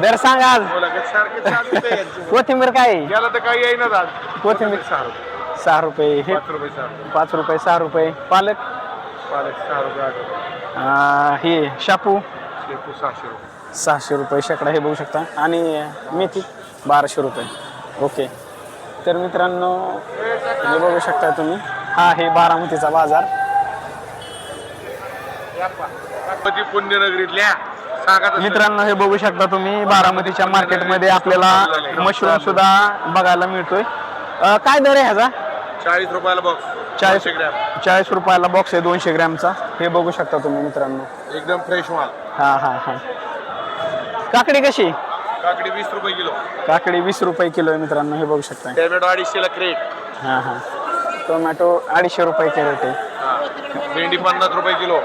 दर सांगा आज. आहे. कोथिंबीर काय? आहे? तर काही येईना आज कोथिंबीर. सहा रुपये. सहा रुपये. हे पाच रुपये सहा रुपये. पाच रुपये सहा रुपये. पालक? पालक सहा रुपये आठ रुपये. अं, हे शापू? शेपू सहाशे रुपये. सहाशे रुपये शेकडा हे बघू शकता. आणि मेथी? बाराशे रुपये. ओके. तर मित्रांनो हे बघू शकता तुम्ही. हा हे बारामतीचा बाजार. गणपती पुण्यनगरीतल्या. मित्रांनो हे बघू शकता तुम्ही बारामतीच्या मार्केटमध्ये आपल्याला मशरूम सुद्धा बघायला मिळतोय. अं, काय दर आहे ह्याचा? चाळीस रुपयाला बॉक्स चाळीस ग्रॅम. चाळीस रुपयाला बॉक्स आहे दोनशे ग्रॅमचा. हे बघू शकता तुम्ही मित्रांनो. एकदम फ्रेश माल. हा हा हा. काकडी कशी? काकडी वीस रुपये किलो. काकडी वीस रुपये किलो आहे मित्रांनो हे बघू शकता टॅमॅटो अडीचशेला क्रेट हा हा. टोमॅटो अडीचशे रुपये कॅरेट आहे. भेंडी पन्नास रुपये किलो.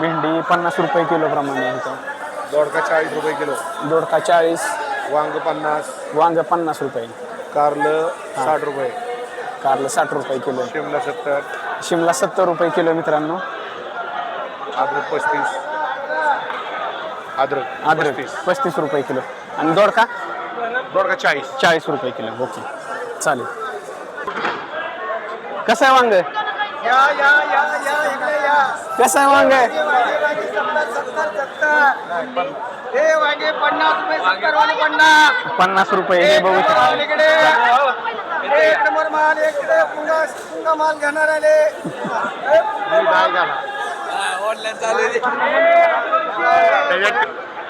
भेंडी पन्नास रुपये किलो प्रमाणे आहे. इथं. दोडका चाळीस रुपये किलो. दोडका चाळीस. वांग पन्नास. वांग पन्नास रुपये. कारलं साठ रुपये. कारलं साठ रुपये किलो. शिमला सत्तर. शिमला सत्तर रुपये किलो मित्रांनो. अद्रक पस्तीस. अद्रक अद्रक पस्तीस रुपये किलो. आणि दोडका? दोडका चाळीस. चाळीस रुपये किलो. ओके. चालेल. कसं आहे वांग? कसं आहे? वांग पन्नास रुपये हे बघू माल शकता. इकडे. एक नंबर माल इकडे. पुंगा पुंगा माल घेणार आले.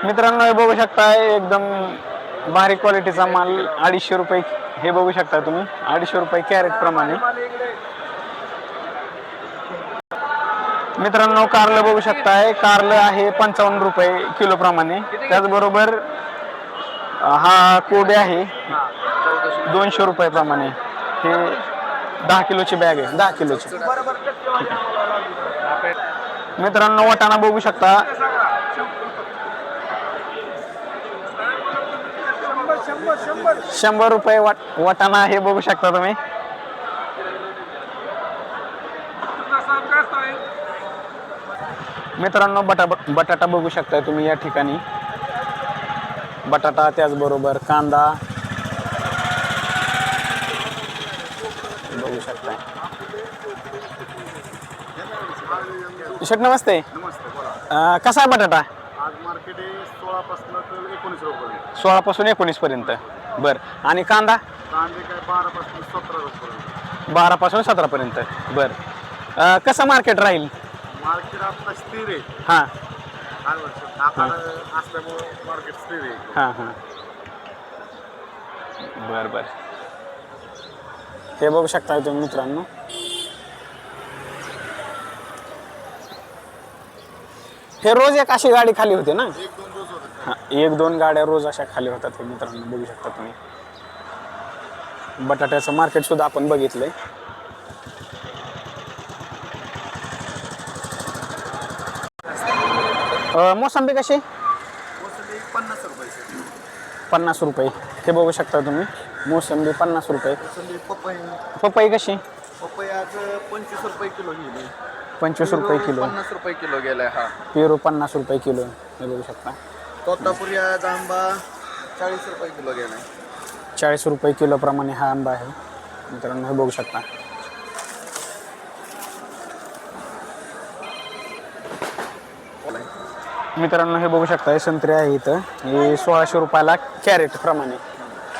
मित्रांनो हे बघू शकता एकदम भारी क्वालिटीचा माल. अडीचशे रुपये हे बघू शकता तुम्ही. अडीचशे रुपये कॅरेट प्रमाणे. मित्रांनो कारलं बघू शकताय. कारलं आहे पंचावन्न रुपये किलो प्रमाणे. त्याचबरोबर हा कोबी आहे दोनशे रुपये प्रमाणे. हे दहा किलोची बॅग आहे. दहा किलोची. मित्रांनो वाटाणा बघू शकता. शंभर शंभर रुपये वाट वाटाणा हे बघू शकता तुम्ही. मित्रांनो बटा बटाटा बघू शकताय तुम्ही या ठिकाणी. बटाटा त्याचबरोबर कांदा. बघू शकताय. शेट नमस्ते. कसा आहे बटाटा? सोळापासून तर एकोणीस पर्यंत. बर. आणि कांदा? काय बारापासून सतरा सतरापर्यंत बर. कसं मार्केट राहील? मार्केट स्थिर आहे. हां. काय आकार असल्यामुळे मार्केट स्थिर आहे. हां हां. बर बर. हे बघू शकता तुम्ही मित्रांनो. हे रोज एक अशी गाडी खाली होते ना? एक दोन होते. हां एक दोन गाड्या रोज अशा खाली होतात हे मित्रांनो बघू शकता तुम्ही. बटाट्याचं मार्केट सुद्धा आपण बघितलंय. अं, मोसंबी कशी? मोसंबी पन्नास रुपये पन्नास रुपये. हे बघू शकता तुम्ही. मोसंबी पन्नास रुपये. मोसंबी पपई. पपई कशी? पपई आज पंचवीस रुपये किलो गेली. पंचवीस रुपये किलो. पन्नास रुपये किलो गेलाय हा. पेरू पन्नास रुपये किलो. हे बघू शकता. तोतापुरी आज आंबा चाळीस रुपये किलो गेलाय. चाळीस रुपये किलो प्रमाणे हा आंबा आहे. मित्रांनो हे बघू शकता. मित्रांनो हे बघू शकता हे संत्रे आहे इथं. हे सोळाशे रुपयाला कॅरेट प्रमाणे.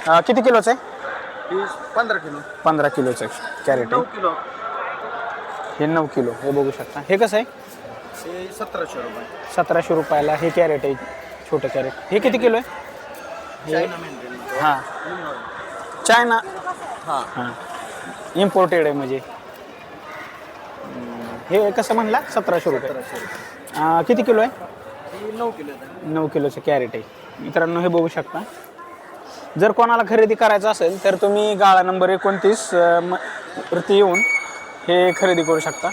अं, किती किलोचं आहे? पंधरा किलो. पंधरा किलोचं कॅरेट नऊ आहे किलो. हे नऊ किलो हे बघू शकता. हे कसं आहे? हे सतराशे रुपये. सतराशे रुपयाला हे कॅरेट आहे छोटं कॅरेट. हे किती किलो आहे? चायना हां. चायना? हा. हां. इम्पोर्टेड आहे म्हणजे. हम्म, हे कसं म्हणला? सतराशे रुपये. अं, किती किलो आहे? नऊ किलो नऊ किलोचं कॅरेट आहे. मित्रांनो हे बघू शकता. जर कोणाला खरेदी करायचं असेल तर तुम्ही गाळा नंबर एकोणतीस वरती येऊन हे खरेदी करू शकता.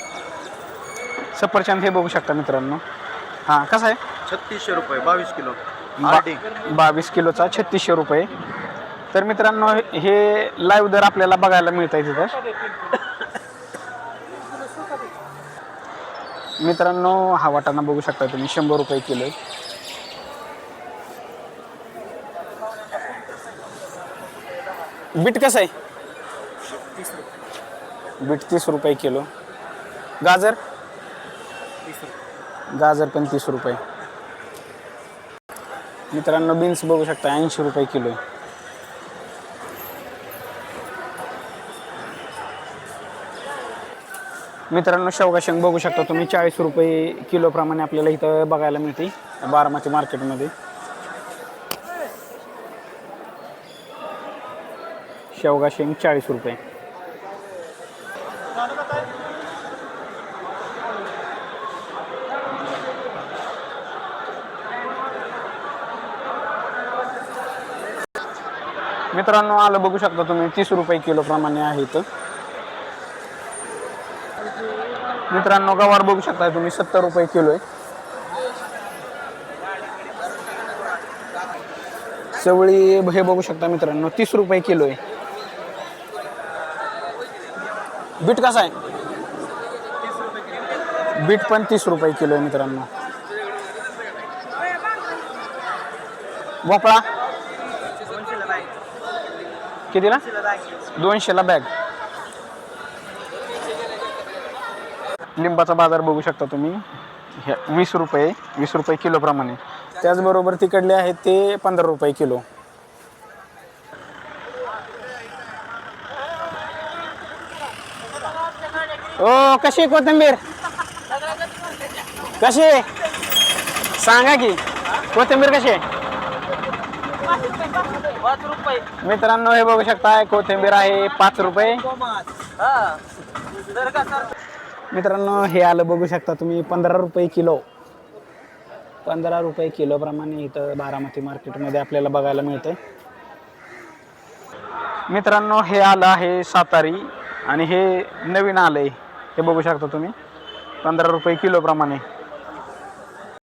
सफरचंद हे बघू शकता मित्रांनो. हां कसं आहे? छत्तीसशे रुपये बावीस किलो. बावीस किलोचा छत्तीसशे रुपये. तर मित्रांनो हे- हे लाईव्ह दर आपल्याला बघायला मिळत आहे तिथं. मित्रांनो हा वाटाणा बघू शकता तुम्ही शंभर रुपये किलो बीट कसं आहे? बीट तीस रुपये किलो. गाजर? गाजर पण तीस रुपये. मित्रांनो बीन्स बघू शकता ऐंशी रुपये किलो आहे. मित्रांनो शेवगा शेंग बघू शकता तुम्ही. चाळीस रुपये किलोप्रमाणे आपल्याला इथं बघायला मिळते बारामती मार्केटमध्ये. शेवगा शेंग चाळीस रुपये. मित्रांनो आलं बघू शकता तुम्ही. तीस रुपये किलो प्रमाणे आहे इथं. मित्रांनो गवार बघू शकता तुम्ही सत्तर रुपये किलो आहे. चवळी हे बघू शकता मित्रांनो तीस रुपये किलो आहे. बीट कसा आहे? बीट पण तीस रुपये किलो आहे मित्रांनो. भोपळा? कितीला? दोनशेला बॅग लिंबाचा बाजार बघू शकता तुम्ही. हे वीस रुपये वीस रुपये किलोप्रमाणे त्याचबरोबर तिकडले आहेत ते पंधरा रुपये किलो. ओ कशी आहे कोथिंबीर? कशी आहे? सांगा की कोथिंबीर कशी आहे? मित्रांनो हे बघू शकता कोथिंबीर आहे पाच रुपये. मित्रांनो हे आलं बघू शकता तुम्ही पंधरा रुपये किलो. पंधरा रुपये किलोप्रमाणे इथं बारामती मार्केटमध्ये आपल्याला बघायला मिळतं मित्रांनो हे आलं आहे सातारी आणि हे नवीन आलं आहे हे बघू शकता तुम्ही पंधरा रुपये किलोप्रमाणे